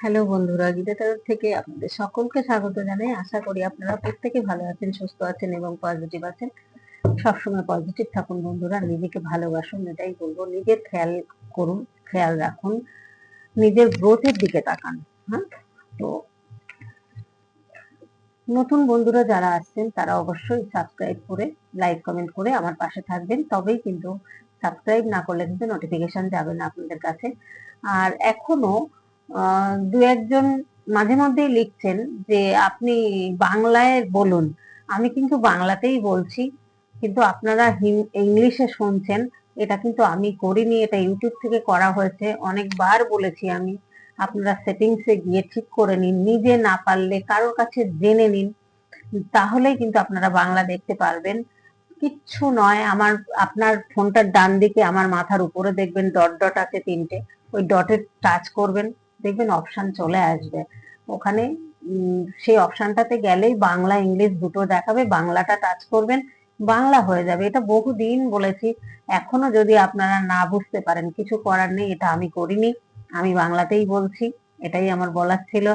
Hello বন্ধুরা, গীতা তারক থেকে আপনাদের সকলকে স্বাগত জানাই। আশা করি আপনারা প্রত্যেকে ভালো আছেন, সুস্থ আছেন এবং পজিটিভ আছেন। সবসময় পজিটিভ থাকুন বন্ধুরা, নিজেকে ভালোবাসুন, এটাই বলব। নিজের খেয়াল করুন, খেয়াল রাখুন, নিজের গ্রোথের দিকে তাকান হ্যাঁ? তো নতুন বন্ধুরা যারা আসছেন, তারা অবশ্যই সাবস্ক্রাইব করে লাইক কমেন্ট করে আমার পাশে থাকবেন। তবেই কিন্তু সাবস্ক্রাইব না করলে কিন্তু নোটিফিকেশন যাবে না আপনাদের কাছে। আর এখনও দু একজন মাঝে মধ্যেই লিখছেন যে, আপনি বাংলায় বলুন। আমি কিন্তু বাংলাতেই বলছি, কিন্তু আপনারা ইংলিশে শুনছেন। এটা কিন্তু আমি করিনি, এটা ইউটিউব থেকে করা হয়েছে। অনেকবার বলেছি আমি, আপনারা সেটিংসে গিয়ে ঠিক করে নিন, নিজে না পারলে কারোর কাছে জেনে নিন, তাহলেই কিন্তু আপনারা বাংলা দেখতে পারবেন। কিচ্ছু নয়, আমার, আপনার ফোনটার ডান দিকে আমার মাথার উপরে দেখবেন, ডট ডট আছে তিনটে, ওই ডটে টাচ করবেন। দেখবেন অপশন চলে আসবে। ওখানে সেই অপশনটাতে গেলেই বাংলা, ইংলিশ দুটো দেখাবে, বাংলাটা টাচ করবেন, বাংলা হয়ে যাবে। এটা বহুদিন বলেছি, এখনও যদি আপনারা না বুঝতে পারেন, কিছু করার নেই, এটা আমি করিনি, আমি বাংলাতেই বলছি, এটাই আমার বলার ছিল।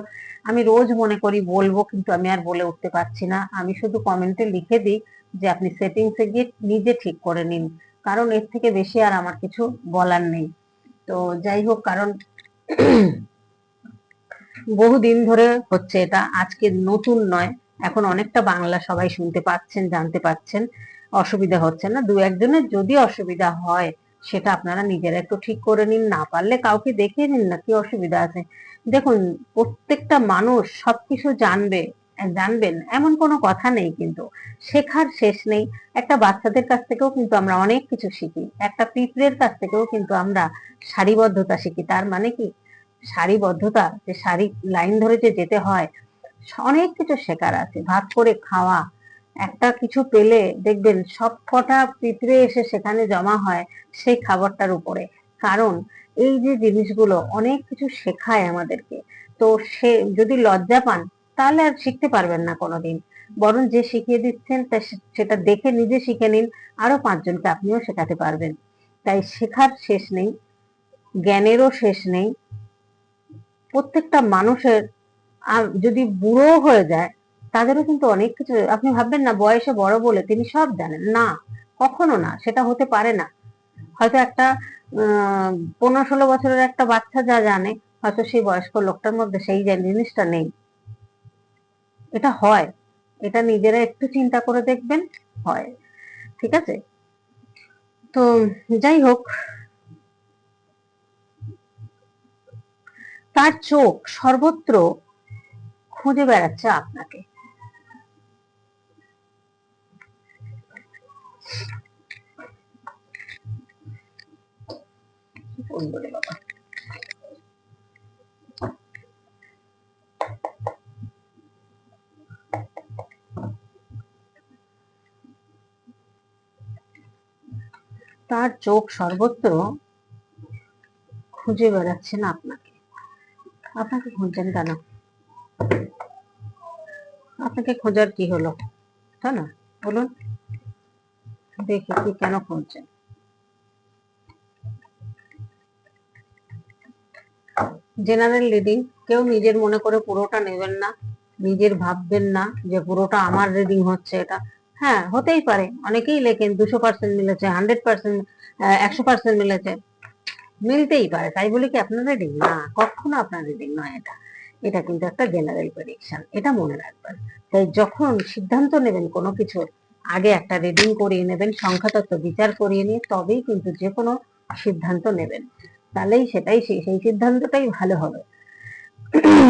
আমি রোজ মনে করি বলব, কিন্তু আমি আর বলে উঠতে পারছি না। আমি শুধু কমেন্টে লিখে দিই যে, আপনি সেটিংসে গিয়ে নিজে ঠিক করে নিন, কারণ এর থেকে বেশি আর আমার কিছু বলার নেই। তো যাই হোক, কারণ বহুদিন ধরে হচ্ছে এটা। আজকে নতুন নয়, এখন অনেকটা বাংলা সবাই শুনতে পাচ্ছেন, জানতে পাচ্ছেন। অসুবিধা হচ্ছে না। দু একজনের যদি অসুবিধা হয়, সেটা আপনারা নিজেরা একটু ঠিক করে নিন। না পারলে কাউকে দেখিয়ে নিন না কি অসুবিধা আছে। দেখুন, প্রত্যেকটা মানুষ সবকিছু জানবে, জানবেন। এমন কোনো কথা নেই কিন্তু। শেখার শেষ নেই। একটা বাচ্চাদের কাছ থেকেও কিন্তু আমরা অনেক কিছু শিখি। একটা পিঁপড়ের কাছ থেকেও কিন্তু আমরা সারিবদ্ধতা শিখি। তার মানে কি? সারিবদ্ধতা, যে সারি লাইন ধরে যে যেতে হয়, অনেক কিছু শেখার আছে। ভাগ করে খাওয়া, একটা কিছু পেলে দেখবেন সব কটা পিঁপড়ে এসে সেখানে জমা হয় সেই খাবারটার উপরে। কারণ এই যে জিনিসগুলো অনেক কিছু শেখায় আমাদেরকে। তো সে যদি লজ্জা পান, তাহলে আর শিখতে পারবেন না কোনোদিন। বরং যে শিখিয়ে দিচ্ছেন, তা সেটা দেখে নিজে শিখে নিন, আরও পাঁচজনকে আপনিও শেখাতে পারবেন। তাই শেখার শেষ নেই, জ্ঞানেরও শেষ নেই প্রত্যেকটা মানুষের যদি বুড়ো হয়ে যায়, তাদেরও কিন্তু অনেক কিছু, আপনি ভাববেন না বয়সে বড় বলে তিনি সব জানেন। না, কখনো না, সেটা হতে পারে না। হয়তো একটা পনেরো ষোলো বছরের একটা বাচ্চা যা জানে, হয়তো সেই বয়স্ক লোকটার মধ্যে সেই জিনিসটা নেই। এটা হয়। এটা নিজেরা একটু চিন্তা করে দেখবেন, হয়। ঠিক আছে? তো, যাই হোক তার চোখ সর্বত্র খুঁজে বেড়াচ্ছে আপনাকে। তার চোখ সর্বত্র খুঁজে বেড়াচ্ছেন আপনাকে। আপনাকে খুঁজছেন কেন? আপনাকে খোঁজার কি হলো? তাই না? বলুন। দেখি কি কেন খুঁজছেন। জেনারেল রিডিং, কেউ নিজের মনে করে পুরোটা নেবেন না, নিজের ভাববেন না যে পুরোটা আমার রিডিং হচ্ছে এটা। হ্যাঁ হতেই পারে। অনেকেই লেখেন, দুশো পার্সেন্ট মিলেছে, হান্ড্রেড পার্সেন্ট একশো পার্সেন্ট মিলেছে। মিলতেই পারে, তাই বলে কি আপনার রিডিং না, কখনো আপনার রিডিং নয় এটা। এটা কিন্তু একটা জেনারেল প্রেডিকশন এটা মনে রাখবেন। তাই যখন সিদ্ধান্ত নেবেন কোনো কিছু আগে একটা রিডিং করিয়ে নেবেন, সংখ্যাতত্ত্ব বিচার করিয়ে নিয়ে তবেই কিন্তু যে কোনো সিদ্ধান্ত নেবেন। তাহলেই সেটাই সেই সেই সিদ্ধান্তটাই ভালো হবে।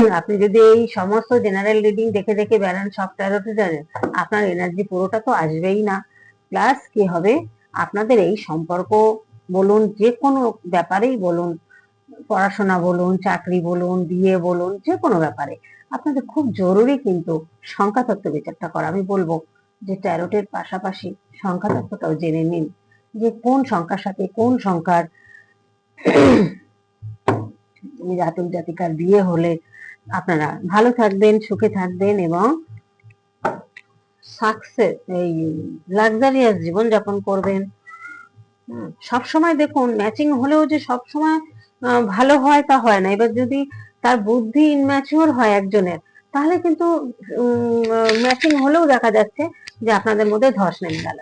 আপনি যদি এই সমস্ত জেনারেল রিডিং দেখে দেখে বেড়ান সব ট্যারোতে জানেন আপনার এনার্জি পুরোটা তো আসবেই না। প্লাস কি হবে? আপনাদের এই সম্পর্ক বলুন, যে কোনো ব্যাপারেই বলুন, পড়াশোনা বলুন, চাকরি বলুন, বিয়ে বলুন, যে কোনো ব্যাপারে। আপনাদের খুব জরুরি কিন্তু সংখ্যাতত্ত্ব বিচারটা করা। আমি বলব যে ট্যারোটের পাশাপাশি সংখ্যাতত্ত্বটাও জেনে নিন যে কোন সংখ্যার সাথে কোন সংখ্যার জাতক জাতিকার বিয়ে হলে আপনারা ভালো থাকবেন, সুখে থাকবেন এবং সাকসেস এই লাক্সারিয়াস জীবন যাপন করবেন। সব সময় দেখুন ম্যাচিং হলেও যে সব সময় ভালো হয় তা হয় না। এবার যদি তার বুদ্ধি ইনম্যাচিওর হয় একজনের, তাহলে কিন্তু ম্যাচিং হলেও দেখা যাচ্ছে যে আপনাদের মধ্যে ধস নেমে গেল।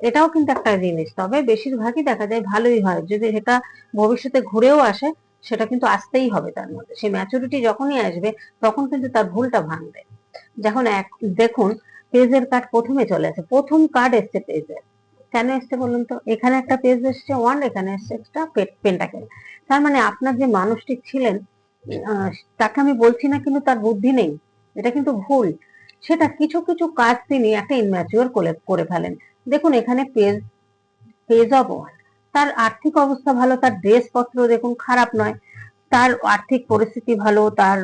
এটাও কিন্তু একটা জিনিস। তবে বেশিরভাগই দেখা যায় ভালোই হয়। যদি সেটা ভবিষ্যতে ঘুরেও আসে, সেটা কিন্তু আসতেই হবে তার মধ্যে। সেই ম্যাচুরিটি যখনই আসবে, তখন কিন্তু তার ভুলটা ভাঙবে। যখন এক, দেখুন পেজের কার্ড প্রথমে চলে আসে। প্রথম কার্ড এসছে পেজের কেন এসছে বলুন তো? এখানে একটা পেজ এসছে ওয়ান এখানে এসছে একটা পেন্টাকেল তার মানে আপনার যে মানুষটি ছিলেন তাকে আমি বলছি না কিন্তু তার বুদ্ধি নেই, এটা কিন্তু ভুল। সেটা কিছু কিছু কাজ তিনি একটা ইনম্যাচিওর করে ফেলেন। দেখুন, এখানে পেজ পেজ অফ ওয়ান তার আর্থিক অবস্থা ভালো, তার ড্রেস পত্র দেখুন খারাপ নয়, তার আর্থিক পরিস্থিতি ভালো, তার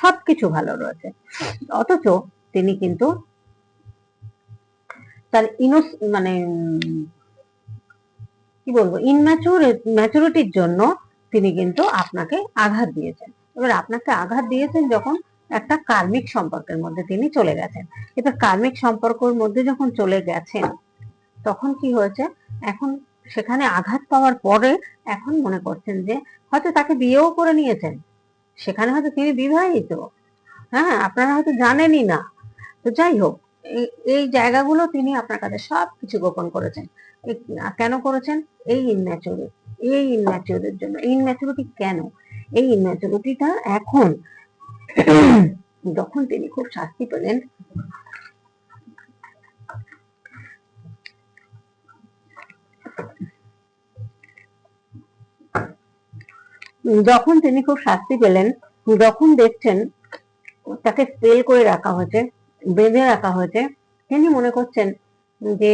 সবকিছু ভালো রয়েছে। অথচ তিনি কিন্তু তার ইনোস মানে কি বলব ইনম্যাচুর ম্যাচুরিটির জন্য তিনি কিন্তু আপনাকে আঘাত দিয়েছেন। এবার আপনাকে আঘাত দিয়েছেন যখন একটা কার্মিক সম্পর্কের মধ্যে তিনি চলে গেছেন। এবার কার্মিক সম্পর্কের মধ্যে যখন চলে গেছেন, তখন কি হয়েছে? এখন সেখানে আঘাত পাওয়ার পরে এখন মনে করছেন যে, হয়তো তাকে বিয়েও করে নিয়েছেন। সেখানে হয়তো তিনি বিবাহিত। হ্যাঁ আপনারা হয়তো জানেনই না। তো যাই হোক এই- জায়গাগুলো তিনি আপনার কাছে সব কিছু গোপন করেছেন। কেন করেছেন? এই ইনম্যাচুরিটি এই ইনম্যাচুরিটির জন্য। এই ইনম্যাচুরিটি কেন? এই ইনম্যাচুরিটিটা এখন যখন তিনি খুব শাস্তি পেলেন, যখন তিনি খুব শাস্তি পেলেন, যখন দেখছেন, তাকে স্পেল করে রাখা হয়েছে বেঁধে রাখা হয়েছে। তিনি মনে করছেন যে,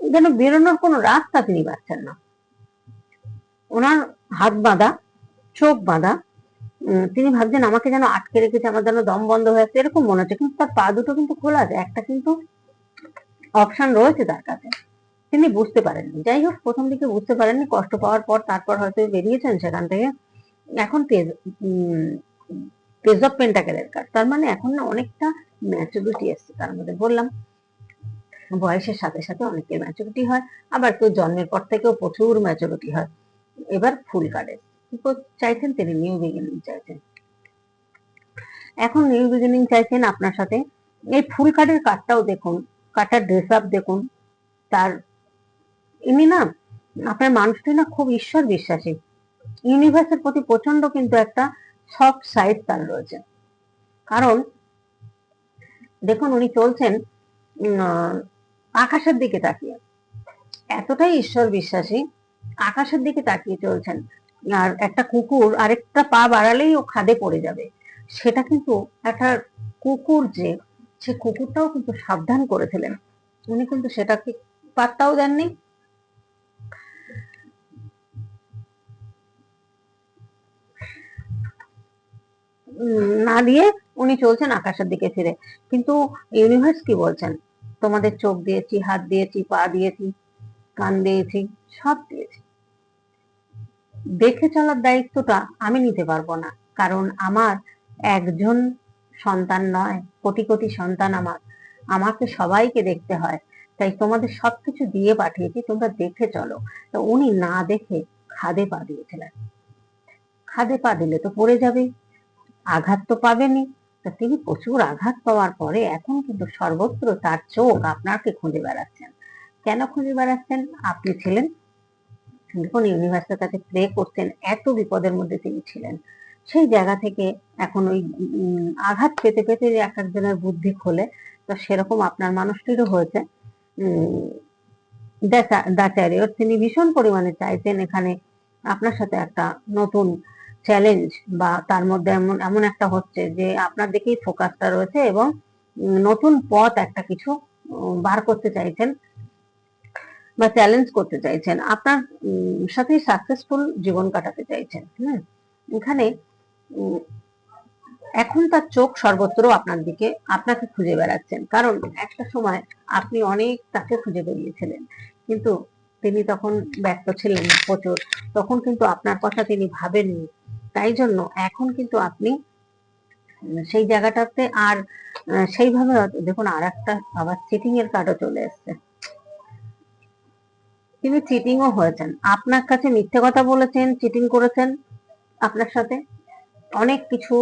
যেন বেরোনোর কোনো রাস্তা তিনি পাচ্ছেন না। ওনার হাত বাঁধা, চোখ বাঁধা তিনি ভাবছেন আমাকে যেন আটকে রেখেছে, আমার যেন দম বন্ধ হয়ে আছে, এরকম মনে হচ্ছে। কিন্তু তার পা দুটো কিন্তু খোলা আছে, একটা কিন্তু অপশন রয়েছে তার কাছে। তিনি বুঝতে পারেননি। যাই হোক, প্রথম দিকে বুঝতে পারেননি, কষ্ট পাওয়ার পর তারপর হয়তো বেরিয়েছেন সেখান থেকে। এখন পেজ পেজ অফ পেন্টাকেলের কার্ড তার মানে এখন না অনেকটা ম্যাচুরিটি এসছে, তার মধ্যে বললাম। বয়সের সাথে সাথে অনেকের ম্যাচুরিটি হয়, আবার কেউ জন্মের পর থেকেও প্রচুর ম্যাচুরিটি হয়। এবার ফুল কার্ডের চাইছেন তিনি? নিউ বিগিনিং চাইছেন। এখন নিউ বিগিনিং চাইছেন আপনার সাথে। এই ফুল কার্ডের কার্ডটাও দেখুন কার্ডটার ড্রেস আপ দেখুন। তার ইনি না, আপনার মানুষটি না খুব ঈশ্বর বিশ্বাসী। ইউনিভার্সের প্রতি প্রচণ্ড কিন্তু একটা সফট সাইড তার রয়েছে। কারণ, দেখুন উনি চলছেন আকাশের দিকে তাকিয়ে। এতটাই ঈশ্বর বিশ্বাসী, আকাশের দিকে তাকিয়ে চলছেন। আর একটা কুকুর আরেকটা পা বাড়ালেই ও খাদে পড়ে যাবে। সেটা কিন্তু একটা কুকুর যে, সে কুকুরটাও কিন্তু সাবধান করেছিলেন। উনি কিন্তু সেটাকে পাত্তাও দেননি। না দিয়ে উনি চলছেন আকাশের দিকে ফিরে। কিন্তু ইউনিভার্স কি বলছেন? তোমাদের চোখ দিয়েছি, হাত দিয়েছি, পা দিয়েছি, কান দিয়েছি, সব দিয়েছি। দেখে চলার দায়িত্বটা আমি নিতে পারব না। কারণ আমার একজন সন্তান নয়, কোটি কোটি সন্তান আমার। আমাকে সবাইকে দেখতে হয়। তাই তোমাদের সবকিছু দিয়ে পাঠিয়েছি, তোমরা দেখে চলো। তো উনি না দেখে খাদে পা দিয়েছিলেন। খাদে পা দিলে তো পড়ে যাবে। আঘাত তো পাবেনি। তা তিনি প্রচুর আঘাত পাওয়ার পরে এখন কিন্তু সর্বত্র তার চোখ আপনাকে খুঁজে বেড়াচ্ছেন। কেন খুঁজে বেড়াচ্ছেন? আপনি ছিলেন দেখুন ইউনিভার্সের কাছে প্রে করতেন, এত বিপদের মধ্যে তিনি ছিলেন। সেই জায়গা থেকে এখন ওই আঘাত পেতে পেতে যে এক একজনের বুদ্ধি খোলে, তো সেরকম আপনার মানুষটিরও হয়েছে। দাচারিয়র তিনি ভীষণ পরিমাণে চাইতেন এখানে আপনার সাথে একটা নতুন চ্যালেঞ্জ বা তার মধ্যে এমন এমন একটা হচ্ছে যে আপনার দিকেই ফোকাসটা রয়েছে এবং নতুন পথ একটা কিছু বার করতে চাইছেন বা চ্যালেঞ্জ করতে চাইছেন, আপনার সাথে সাকসেসফুল জীবন কাটাতে চাইছেন, হুম? এখানে এখন তার চোখ সর্বত্র আপনার দিকে, আপনাকে খুঁজে বেড়াচ্ছেন। কারণ একটা সময় আপনি অনেক তাকে খুঁজে বেরিয়েছিলেন, কিন্তু তিনি তখন ব্যস্ত ছিলেন প্রচুর। তখন কিন্তু আপনার কথা তিনি ভাবেননি। তাই জন্য এখন কিন্তু আপনি সেই জায়গাটাতে আর সেইভাবে দেখুন আর একটা আবার চিটিং এর কার্ডও চলে এসছে। তিনি চিটিংও হয়েছেন। আপনার কাছে মিথ্যে কথা বলেছেন চিটিং করেছেন আপনার সাথে অনেক কিছু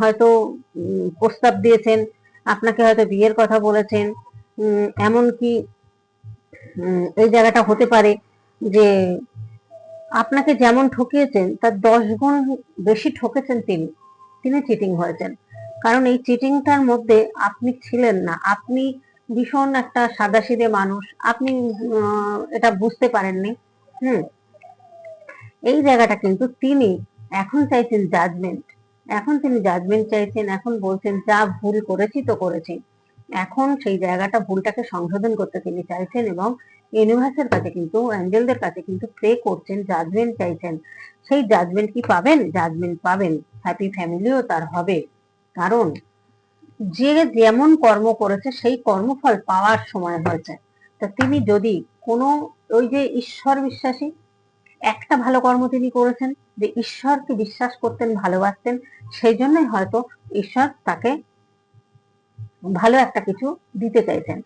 হয়তো প্রস্তাব দিয়েছেন আপনাকে হয়তো বিয়ের কথা বলেছেন উম, এমনকি উম, এই জায়গাটা হতে পারে যে আপনাকে যেমন ঠকিয়েছেন, তার দশ গুণ বেশি ঠকেছেন তিনি। তিনি চিটিং হয়েছেন। কারণ এই চিটিংটার মধ্যে আপনি ছিলেন না। আপনি ভীষণ একটা সাদাসিধে মানুষ। আপনি এটা বুঝতে পারেননি। হুম। এই জায়গাটা কিন্তু তিনি এখন চাইছেন জাজমেন্ট এখন তিনি জাজমেন্ট চাইছেন, এখন বলছেন, যা ভুল করেছি তো করেছি। এখন সেই জায়গাটা ভুলটাকে সংশোধন করতে তিনি চাইছেন এবং ইউনিভার্সের কাছে কিন্তু, অ্যাঞ্জেলদের কাছে কিন্তু প্রে করছেন জাজমেন্ট চাইছেন। সেই জাজমেন্ট কি পাবেন? জাজমেন্ট পাবেন। হ্যাপি ফ্যামিলিও তার হবে। কারণ যে যেমন কর্ম করেছে, সেই কর্মফল পাওয়ার সময় হয়েছে। তা তিনি যদি কোনো, ওই যে ঈশ্বর বিশ্বাসী, একটা ভালো কর্ম তিনি করেছেন, যে ঈশ্বরকে বিশ্বাস করতেন, ভালোবাসতেন, সেই জন্যই হয়তো ঈশ্বর তাকে ভালো একটা কিছু দিতে চাইছেন।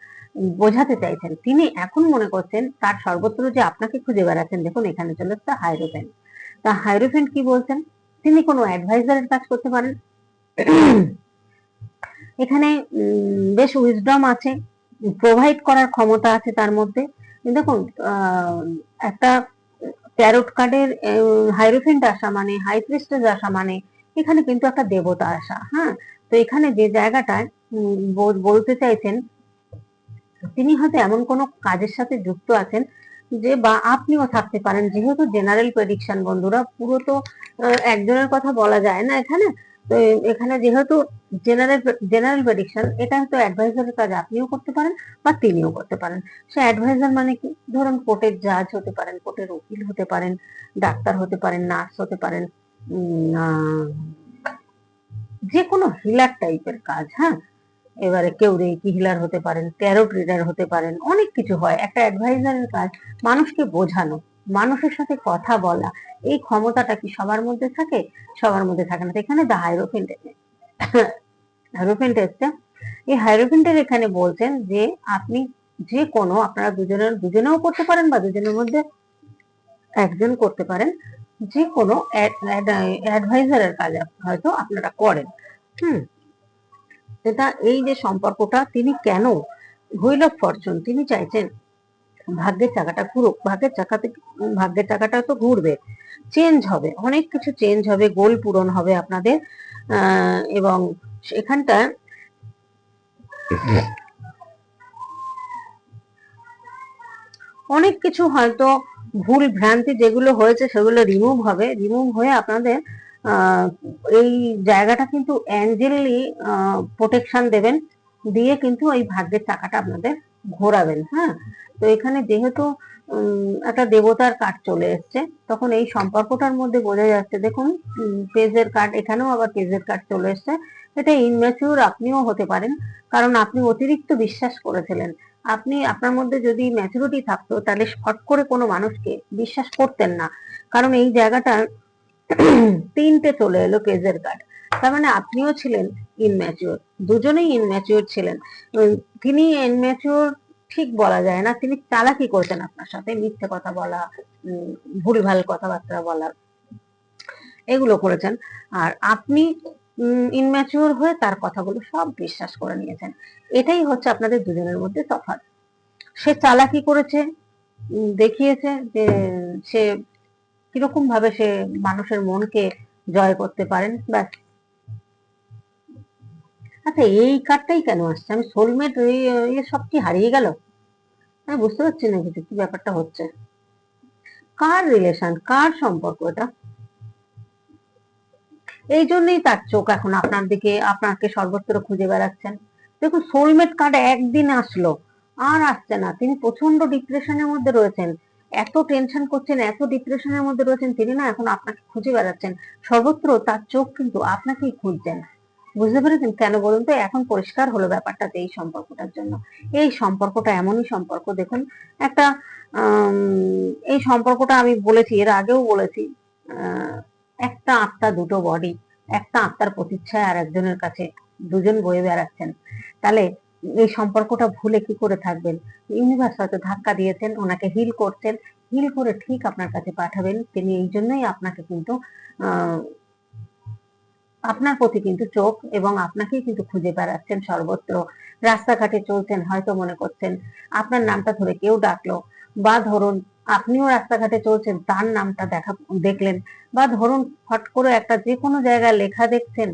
বোঝাতে চাইছেন, তিনি এখন মনে করছেন তার সর্বত্র যে আপনাকে খুঁজে বেড়াচ্ছেন, দেখুন এখানে চলে এসছে হাইরোফেন। তা হাইরোফেন কি বলছেন? তিনি কোনো অ্যাডভাইজারের কাজ করতে পারেন? এখানে বেশ উইজডম আছে প্রোভাইড করার ক্ষমতা আছে তার মধ্যে। দেখুন একটা ট্যারোট কার্ডের হাইরোফেন্ট আসা মানে হাই প্রিস্টেস আসা মানে এখানে কিন্তু একটা দেবতা আসা হ্যাঁ? তো এখানে যে জায়গাটায় বলতে চাইছেন তিনি হয়তো এমন কোনো কাজের সাথে যুক্ত আছেন যে বা আপনিও থাকতে পারেন। যেহেতু জেনারেল প্রেডিকশন বন্ধুরা, পুরো তো একজনের কথা বলা যায় না এখানে। তো এখানে যেহেতু জেনারেল জেনারেল প্রেডিকশন এটা হয়তো অ্যাডভাইজারের কাজ আপনিও করতে পারেন বা তিনিও করতে পারেন। সে অ্যাডভাইজার মানে কি? ধরুন কোর্টের জাজ হতে পারেন, কোর্টের উকিল হতে পারেন, ডাক্তার হতে পারেন নার্স হতে পারেন যে কোনো হিলার টাইপের কাজ হ্যাঁ? এবারে কেউ রেকি হিলার হতে পারেন ট্যারোট রিডার হতে পারেন, অনেক কিছু হয়। একটা অ্যাডভাইজারের কাজ, মানুষকে বোঝানো, মানুষের সাথে কথা বলা। এই ক্ষমতাটা কি সবার মধ্যে থাকে? সবার মধ্যে থাকে না। এখানে দা হাইরোফেন্ট হাইরোফেন্ট এসছে। এই হাইরোফেন্টের এখানে বলছেন যে, আপনি যে কোনো আপনারা দুজনের, দুজনেও করতে পারেন বা দুজনের মধ্যে একজন করতে পারেন। যে কোনো অ্যাডভাইজারের কাজ হয়তো আপনারা করেন। হুম। এটা এই যে সম্পর্কটা তিনি কেন হুইল অফ ফরচুন তিনি চাইছেন ভাগ্যের চাকাটা ঘুরুক ভাগ্যের চাকাতে ভাগ্যের চাকাটা তো ঘুরবে। চেঞ্জ হবে অনেক কিছু চেঞ্জ হবে গোল পূরণ হবে আপনাদের। এবং এখানটা অনেক কিছু হয়তো ভুল ভ্রান্তি যেগুলো হয়েছে সেগুলো রিমুভ হবে। রিমুভ হয়ে আপনাদের আহ, এই জায়গাটা কিন্তু অ্যাঞ্জেলি প্রোটেকশন দেবেন। দিয়ে কিন্তু এই ভাগ্যের চাকাটা আপনাদের ঘোরাবেন হ্যাঁ? তো এখানে যেহেতু একটা দেবতার কার্ড চলে এসছে, তখন এই সম্পর্কটার মধ্যে বোঝা যাচ্ছে, দেখুন পেজের কার্ড এখানেও আবার পেজের কার্ড চলে এসছে। এটা ইনম্যাচিউর আপনিও হতে পারেন, কারণ আপনি অতিরিক্ত বিশ্বাস করেছিলেন। আপনি, আপনার মধ্যে যদি ম্যাচুরিটি থাকতো, তাহলে ফট করে কোনো মানুষকে বিশ্বাস করতেন না। কারণ এই জায়গাটা তিনটে চলে এলো পেজের কার্ড। তার মানে আপনিও ছিলেন ইনম্যাচিওর দুজনেই ইনম্যাচিওর ছিলেন। তিনি ইনম্যাচিওর ঠিক বলা যায় না, তিনি চালাকি করতেন আপনার সাথে, মিথ্যে কথা বলা ভুলভাল কথাবার্তা বলা, এগুলো করেছেন। আর আপনি ইনম্যাচিওর হয়ে তার কথাগুলো সব বিশ্বাস করে নিয়েছেন। এটাই হচ্ছে আপনাদের দুজনের মধ্যে তফাৎ। সে চালাকি করেছে দেখিয়েছে যে সে কীরকম ভাবে সে মানুষের মনকে জয় করতে পারেন? ব্যাস। আচ্ছা এই কার্ডটাই কেন আসছে? আমি সোলমেট ইয়ে সব কি হারিয়ে গেল? আমি বুঝতে পারছি না কিছু কি ব্যাপারটা হচ্ছে। কার রিলেশন কার সম্পর্ক এটা? এই জন্যই তার চোখ এখন আপনার দিকে, আপনাকে সর্বত্র খুঁজে বেড়াচ্ছেন। দেখুন সোলমেট কার্ড একদিন আসলো, আর আসছে না। তিনি প্রচণ্ড ডিপ্রেশনের মধ্যে রয়েছেন। এত টেনশন করছেন, এত ডিপ্রেশনের মধ্যে রয়েছেন, তিনি না এখন আপনাকে খুঁজে বেড়াচ্ছেন। সর্বত্র তার চোখ কিন্তু আপনাকেই খুঁজছেন। বুঝতে পেরেছেন? কেন বলুন তো, এখন পরিষ্কার হলো ব্যাপারটাতে এই সম্পর্কটার জন্য। এই সম্পর্কটা এমনই সম্পর্ক, দেখুন, একটা এই সম্পর্কটা আমি বলেছি, এর আগেও বলেছি একটা আত্মা দুটো বডি একটা আত্মার প্রতিচ্ছায় আর একজনের কাছে দুজন বয়ে বেড়াচ্ছেন। তাহলে এই সম্পর্কটা ভুলে কি করে থাকবেন? ইউনিভার্স হয়তো ধাক্কা দিয়েছেন, ওনাকে হিল করছেন হিল করে ঠিক আপনার কাছে পাঠাবেন। তিনি এই জন্যই আপনাকে কিন্তু আপনার প্রতি কিন্তু চোখ এবং আপনাকেই কিন্তু খুঁজে বেড়াচ্ছেন সর্বত্র। রাস্তাঘাটে চলছেন হয়তো মনে করছেন আপনার নামটা ধরে কেউ ডাকলো। বা ধরুন, আপনিও রাস্তাঘাটে চলছেন, তার নামটা দেখা, দেখলেন। বা ধরুন ফট করে একটা যে কোনো জায়গায় লেখা দেখছেন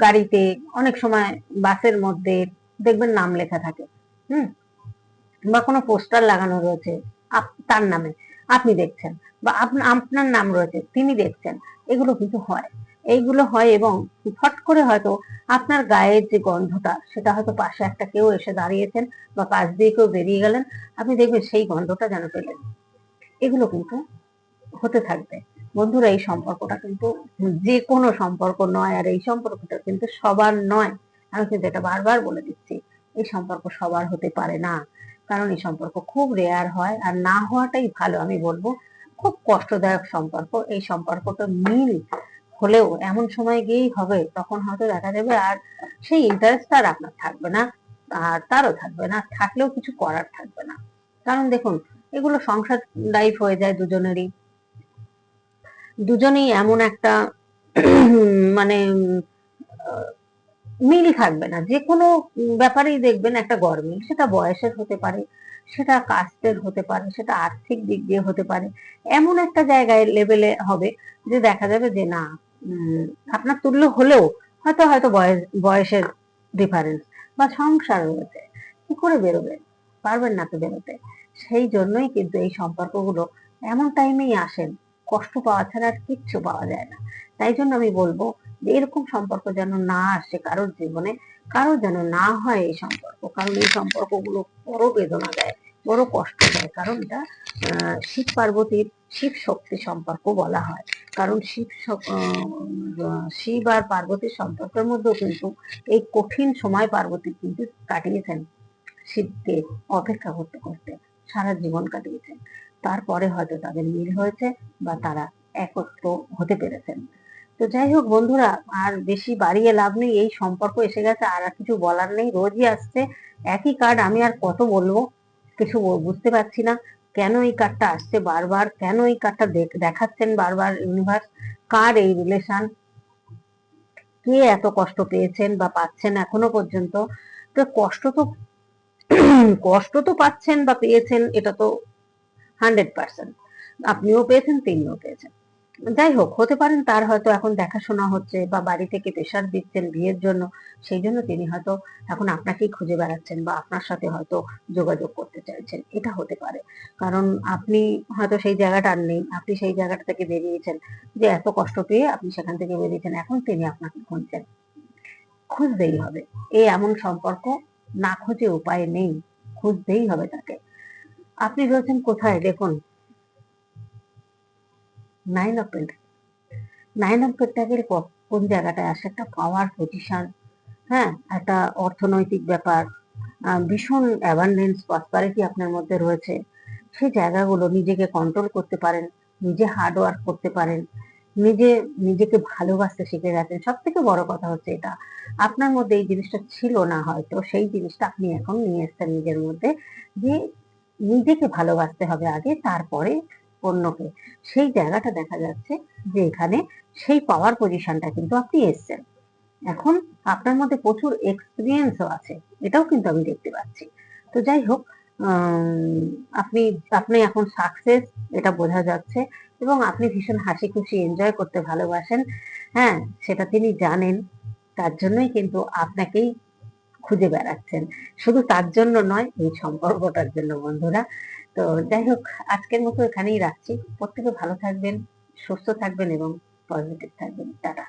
গাড়িতে অনেক সময় বাসের মধ্যে দেখবেন নাম লেখা থাকে, হুম? বা কোনো পোস্টার লাগানো রয়েছে তার নামে, আপনি দেখছেন, বা আপনা- আপনার নাম রয়েছে, তিনি দেখছেন, এগুলো কিন্তু হয়। এইগুলো হয় এবং ফট করে হয়তো আপনার গায়ের যে গন্ধটা, সেটা হয়তো পাশে একটা কেউ এসে দাঁড়িয়েছেন বা পাশ দিয়ে কেউ বেরিয়ে গেলেন, আপনি দেখবেন সেই গন্ধটা যেন পেলেন। এগুলো কিন্তু হতে থাকবে। বন্ধুরা, এই সম্পর্কটা কিন্তু যে কোনো সম্পর্ক নয়, আর এই সম্পর্কটা কিন্তু সবার নয়। আমি কিন্তু এটা বারবার বলে দিচ্ছি, এই সম্পর্ক সবার হতে পারে না। কারণ এই সম্পর্ক খুব রেয়ার হয়, আর না হওয়াটাই ভালো, আমি বলব। খুব কষ্টদায়ক সম্পর্ক, এই সম্পর্কটা মিল হলেও এমন সময় গিয়েই হবে, তখন হয়তো দেখা যাবে আর সেই ইন্টারেস্ট আর আপনার থাকবে না, আর তারও থাকবে না থাকলেও কিছু করার থাকবে না। কারণ দেখুন, এগুলো সংসার লাইফ হয়ে যায় দুজনেরই। দুজনেই এমন একটা মানে মিল থাকবে না। যে কোনো ব্যাপারেই দেখবেন একটা গরমিল সেটা বয়সের হতে পারে, সেটা কাস্টের হতে পারে, সেটা আর্থিক দিক দিয়ে হতে পারে। এমন একটা জায়গায় লেভেলে হবে যে দেখা যাবে যে না আপনার তুল্য হলেও হয়তো হয়তো বয়স, বয়সের ডিফারেন্স বা সংসার রয়েছে কি করে বেরোবেন পারবেন না তো বেরোতে। সেই জন্যই কিন্তু এই সম্পর্কগুলো এমন টাইমেই আসেন কষ্ট পাওয়া ছাড়া আর কিচ্ছু পাওয়া যায় না। তাই জন্য আমি বলব যে এরকম সম্পর্ক যেন না আসে কারোর জীবনে কারোর যেন না হয় এই সম্পর্ক। কারণ এই সম্পর্কগুলো বড় বেদনা দেয়, বড় কষ্ট দেয়। কারণ এটা শিব পার্বতীর শিব শক্তি সম্পর্ক বলা হয়। কারণ শিব শিব আর পার্বতীর সম্পর্কের মধ্যেও কিন্তু এই কঠিন সময় পার্বতী কিন্তু কাটিয়েছেন শিবকে অপেক্ষা করতে করতে, সারা জীবন কাটিয়েছেন। তারপরে হয়তো তাদের মিল হয়েছে বা তারা একত্র হতে পেরেছেন। তো যাই হোক বন্ধুরা, আর বেশি বাড়িয়ে লাভ নেই, এই সম্পর্ক এসে গেছে, আর কিছু বলার নেই, রোজই আসছে। একই কার্ড আমি আর কত বলব? কিছু বুঝতে পারছি না। কেন এই কার্ডটা আসছে বারবার? কেন এই কার্ডটা দেখাচ্ছেন বারবার ইউনিভার্স কার এই রিলেশন কে এত কষ্ট পেয়েছেন বা পাচ্ছেন এখনও পর্যন্ত? তো কষ্ট তো কষ্ট তো পাচ্ছেন বা পেয়েছেন, এটা তো হান্ড্রেড পার্সেন্ট। আপনিও পেয়েছেন, তিনিও পেয়েছেন। যাই হোক হতে পারেন তার হয়তো এখন দেখাশোনা হচ্ছে বা বাড়ি থেকে প্রেশার দিচ্ছেন বিয়ের জন্য, সেই জন্য তিনি হয়তো এখন আপনাকেই খুঁজে বেড়াচ্ছেন বা আপনার সাথে হয়তো যোগাযোগ করতে চাইছেন। এটা হতে পারে। কারণ আপনি হয়তো সেই জায়গাটা আর নেই, আপনি সেই জায়গাটা থেকে বেরিয়েছেন যে এত কষ্ট পেয়ে আপনি সেখান থেকে বেরিয়েছেন, এখন তিনি আপনাকে খুঁজছেন। খুঁজতেই হবে। এই এমন সম্পর্ক না খুঁজে উপায় নেই। খুঁজতেই হবে তাকে। আপনি রয়েছেন কোথায়? দেখুন। Nine of pentacle nine of pentacle কোন জায়গাটায় আসে? একটা পাওয়ার পজিশন হ্যাঁ? একটা অর্থনৈতিক ব্যাপার ভীষণ অ্যাবান্ডেন্স প্রসপারিটি আপনার মধ্যে রয়েছে। সেই জায়গাগুলো নিজেকে কন্ট্রোল করতে পারেন, নিজে হার্ড ওয়ার্ক করতে পারেন, নিজে, নিজেকে ভালোবাসতে শিখে গেছেন। সব থেকে বড় কথা হচ্ছে এটা। আপনার মধ্যে এই জিনিসটা ছিল না হয়তো, সেই জিনিসটা আপনি এখন নিয়ে এসছেন নিজের মধ্যে, যে নিজেকে ভালোবাসতে হবে আগে, তারপরে অন্যকে। সেই জায়গাটা দেখা যাচ্ছে যে এখানে সেই পাওয়ার পজিশনটা কিন্তু আপনি এসছেন। এখন আপনার মধ্যে প্রচুর এক্সপিরিয়েন্সও আছে, এটাও কিন্তু আমি দেখতে পাচ্ছি। তো যাই হোক আপনি আপনি এখন সাকসেস এটা বোঝা যাচ্ছে এবং আপনি ভীষণ হাসি খুশি এনজয় করতে ভালোবাসেন। হ্যাঁ সেটা তিনি জানেন, তার জন্যই কিন্তু আপনাকেই খুঁজে বেড়াচ্ছেন। শুধু তার জন্য নয়, এই সম্পর্কটার জন্য, বন্ধুরা। তো যাই হোক, আজকের মতো এখানেই রাখছি। প্রত্যেকে ভালো থাকবেন, সুস্থ থাকবেন এবং পজিটিভ থাকবেন। টাটা।